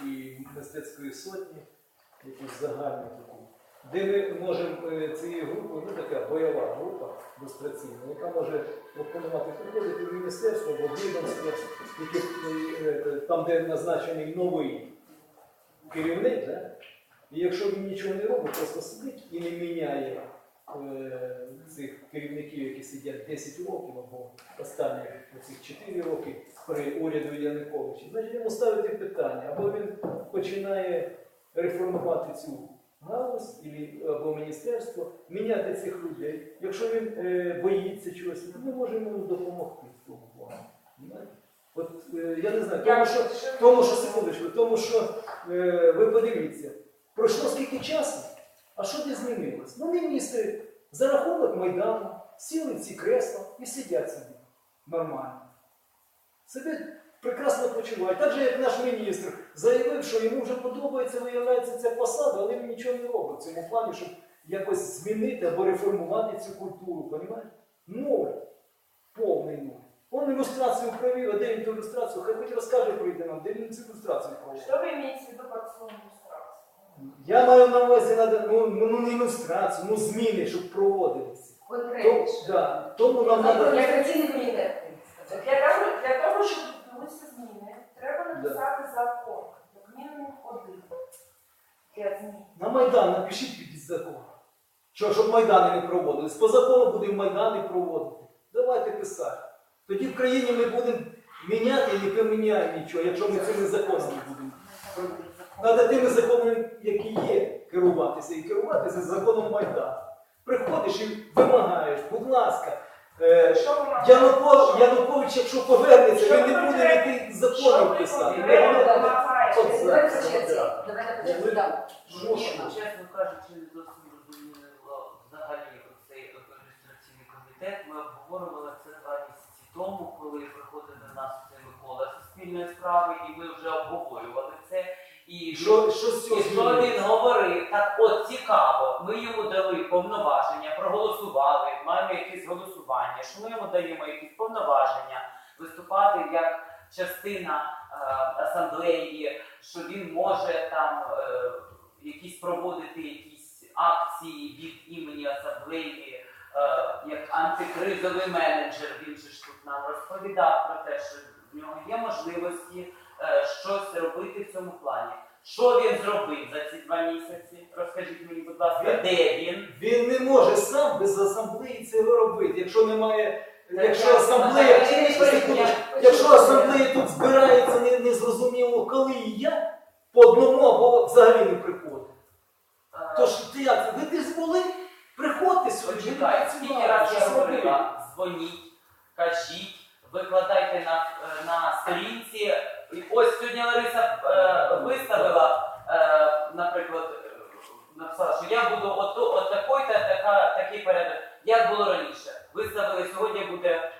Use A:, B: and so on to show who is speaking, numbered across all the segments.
A: і мистецької сотні, якусь загальну таку, де ми можемо е, цією групою, ну така бойова група люстраційна, яка може пропонувати приходити в міністерство або відомство, е, е, там, де назначений новий керівник, да? і якщо він нічого не робить, просто сидить і не міняє цих керівників, які сидять 10 років або останні цих 4 роки при уряду Януковича, значить йому ставити питання, або він починає реформувати цю галузь або міністерство, міняти цих людей. Якщо він е, боїться чогось, ми можемо йому допомогти в тому плані. От е, я не знаю, тому що, тому що секундочку, тому що е, ви подивіться, пройшло скільки часу, а що не змінилось? Ну, міністри за рахунок Майдану сіли ці кресла і сидять собі нормально. Сидять, прекрасно почувають. Так же, як наш міністр заявив, що йому вже подобається, виявляється ця посада, але він нічого не робить в цьому плані, щоб якось змінити або реформувати цю культуру, розумієте? Нуль. Повний нуль. Он ілюстрацію провів, а де він ту ілюстрацію? Хай хоч розкаже прийде нам, де він цю ілюстрацію провів.
B: Что вы имеете в виду словом?
A: Я маю на увазі ну, ну, не ілюстрацію, ну зміни, щоб проводилися. То, да, тому нам треба.
C: Комітет.
B: Для того, для того, щоб відбулися зміни, треба написати закон, як мінімум один для змін.
A: На Майдан напишіть під закон. Що, щоб Майдани не проводились. По закону будемо Майдани проводити. Давайте писати. Тоді в країні ми будемо міняти і не поміняємо нічого, якщо ми цими законами будемо. Треба тими законами, які є, керуватися. І керуватися законом Майдану. Приходиш і вимагаєш, будь ласка. Е? Янукович, Янукович, якщо повернеться, він не буде яких законів писати.
C: Давайте.
A: Мушу.
D: Чесно кажучи, не зовсім розуміло взагалі цей ілюстраційний комітет. Ми обговорювали це два місяці тому, коли приходив до нас цей Микола з спільної справи, і ми вже обговорювали це. І
A: Що, що з цього
D: і що він говорив, так от цікаво, ми йому дали повноваження, проголосували, маємо якесь голосування, що ми йому даємо якісь повноваження виступати як частина е, асамблеї, що він може там е, якісь проводити якісь акції від імені асамблеї, е, як антикризовий менеджер. Він же ж тут нам розповідав про те, що в нього є можливості щось робити в цьому плані. Що він зробив за ці два місяці? Розкажіть мені, будь ласка,
A: Він-
D: де він?
A: Він не може сам без асамблеї цього робити. Якщо немає, якщо асамблея,
D: я не я-
A: якщо асамблея тут збирається не, незрозуміло коли і як, по одному або взагалі не приходить.
D: Е,
A: Тож ти як? Ви десь були? Приходьте сьогодні.
D: Почекай, скільки раз я говорила, дзвоніть, кажіть, викладайте на, е, на сторінці. І Ось сьогодні Лариса е, виставила, е, наприклад, написала, що я буду от, от такий-то, така, такий порядок, як було раніше. Виставили, сьогодні буде е,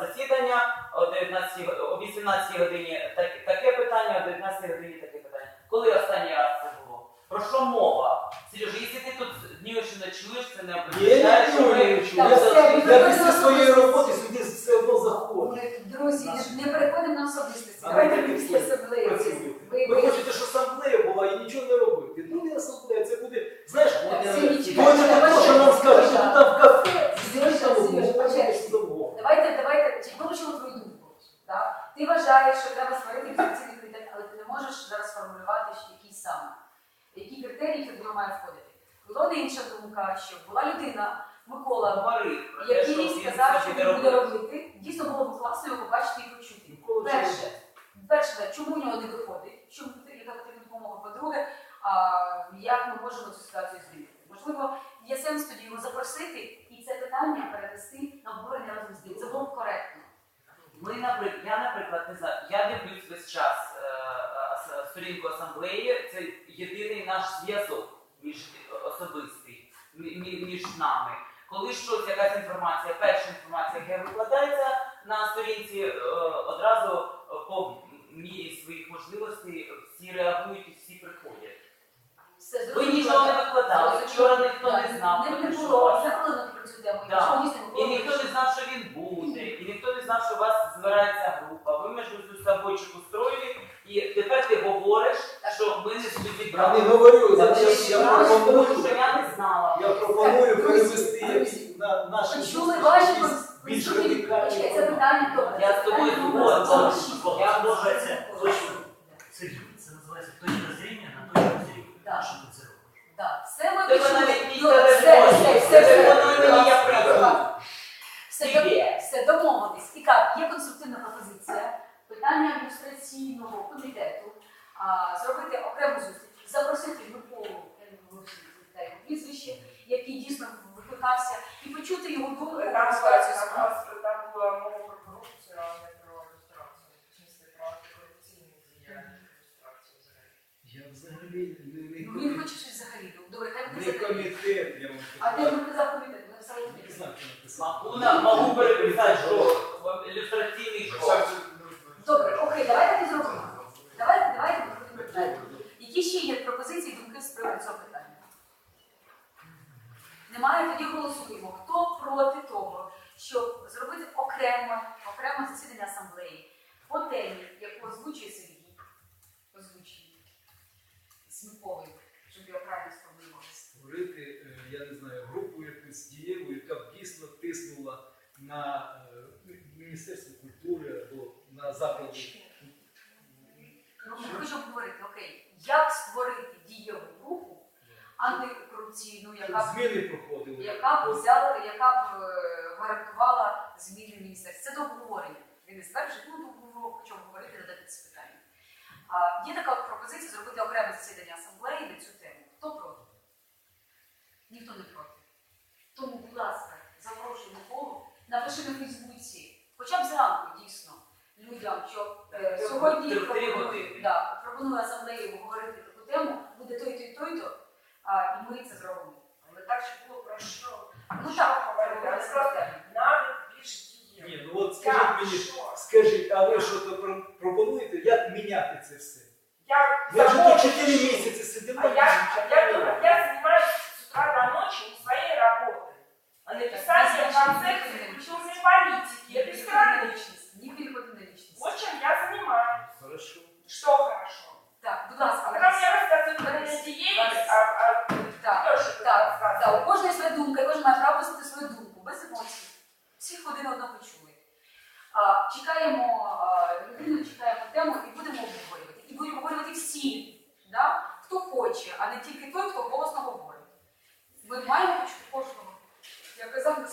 D: засідання о 19, о 18 годині так, таке питання, о 19 годині таке питання. Коли останній раз це було? Про що мова? Сережа, якщо ти тут днюєш і не чуєш, це не
A: Я не чую.
C: Так,
A: Я, я після своєї роботи сюди все одно заходжу.
C: Ми, Друзі, не переходимо на особистості.
A: А
C: Давайте
A: ви
C: після
A: такі
C: асамблеї.
A: працюєте.
C: Ви-
A: Ви
C: ви-
A: хочете, щоб асамблея була і нічого не робити. Ну не асамблея, це буде, знаєш,
C: Всі
A: то
C: нічого.
A: не те, що нам скажуть, що
C: Сережа,
A: там в кафе, сидиш
C: Сережа,
A: там,
C: Сережа,
A: говориш,
C: почекай.
A: що завгодно.
C: Давайте, давайте, чи вилучимо твою думку. Так? Ти вважаєш, що треба створити ілюстраційний комітет, але ти не можеш зараз формулювати, що який саме. Які критерії ти в нього має входити. Була інша думка, що була людина, Микола,
D: що
C: який сказав, що він буде
D: робити.
C: Дійсно було б класно його побачити і почути. Перше, перше, чому у нього не виходить? Чому яка потрібна допомога? По-друге, а, як ми можемо цю ситуацію змінити? Можливо, є сенс тоді його запросити і це питання перевести на обговорення разом з ним. Це було б коректно.
D: Ми, наприклад, я, наприклад, не знаю, я дивлюсь весь час е, е, сторінку асамблеї. Це єдиний наш зв'язок між особистий мі- мі- між нами. Коли щось, якась інформація, перша інформація, яка викладається на сторінці, е, одразу е, по мірі своїх можливостей всі реагують і всі приходять.
C: Все
D: Ви нічого не викладали, вчора ніхто не знав,
C: Не,
D: про
C: не було, цю тему.
D: І ніхто не знав, що він буде, і ніхто не знав, що у вас збирається група. Ви між собою устроїли, І тепер ти говориш, що ми не
A: Я не говорю, я, я, я пропоную,
D: що я не знала.
A: я пропоную перевести якісь на наші
C: Ви чули ваші
A: більш радикальні
C: це питання добре.
D: Я з тобою
C: шість.
D: Я
E: може це точно. Сергій, це називається точка зріння на точку зріння.
C: Да.
E: Що ти це робиш?
C: Да, все ми
D: Тебе навіть мій
C: Ну, все, все, все, все.
D: мені, я прийду.
C: Все, все, домовились. І так, є конструктивна пропозиція. Питання ілюстраційного комітету. А, зробити окрему зустріч, запросити не його прізвище, який дійсно викликався, і почути його думку
B: Там була, мова про корупцію, а не про ілюстрацію. В смысле, про антикорупційну діяльність ілюстрацію взагалі.
A: Я взагалі не, не,
C: Ну, він хоче щось взагалі. Добре, хай буде
A: не комітет, я вам
C: А де він казав комітет? Ми все одно
A: Не знаю, що написати.
D: Могу, могу переписати, що ілюстраційний шов.
C: Добре, окей, давайте зробимо. Давайте, давайте підходимо далі. Які ще є пропозиції, думки з приводу цього питання? Немає, тоді голосуємо. Хто проти того, щоб зробити окреме, окреме засідання асамблеї по темі, яку озвучує Сергій, озвучує Сміковий, щоб його правильно сформулювалося.
A: створити, е, я не знаю, групу якусь дієву, яка б дійсно тиснула на е, Міністерство культури або на заклади.
C: Ну, ми хочемо говорити, окей, як створити дієву групу антикорупційну,
A: Щоб
C: яка б
A: зміни проходили.
C: Яка б взяла, яка б е, гарантувала зміни в міністерстві. Це до обговорення. Він не стверджує, ну то хочемо говорити надати це питання. Є така пропозиція зробити окреме засідання асамблеї на цю тему. Хто проти? Ніхто не проти. Тому, будь ласка, запрошуємо коло, напиши на Фейсбуці, хоча б зранку дійсно людям, що е, сьогодні пропоную- да, пропоную асамблеї
B: говорити? Але
C: це
B: просто навіть більш дієво.
A: Ні, ну от скажіть
B: Як?
A: мені,
B: Що?
A: скажіть, а ви що то про- пропонуєте, як міняти це все?
B: Як
A: Ми вже тут
B: заходити?
A: 4 місяці сидимо.
B: А я, а я, думаю, я занимаюсь с утра до ночи не своей работой, а написанием концепции культурной политики этой страны.
C: Не переходи на личность.
B: Вот чем я занимаюсь.
A: Хорошо.
B: Что хорошо.
C: Так, будь
B: А
C: ласка,
B: когда мне рассказывают про надеялись, а, а
C: Так,
B: кто же это
C: так, так, у
B: рассказывает?
C: кожної своя думка, і кожен має право висловити свою думку, без емоцій. Всіх один одного чули. Чекаємо людину, чекаємо тему і будемо обговорювати. І будемо обговорювати всі, да? хто хоче, а не тільки той, хто голосно говорить. Ми маємо почути кожного. Я казав на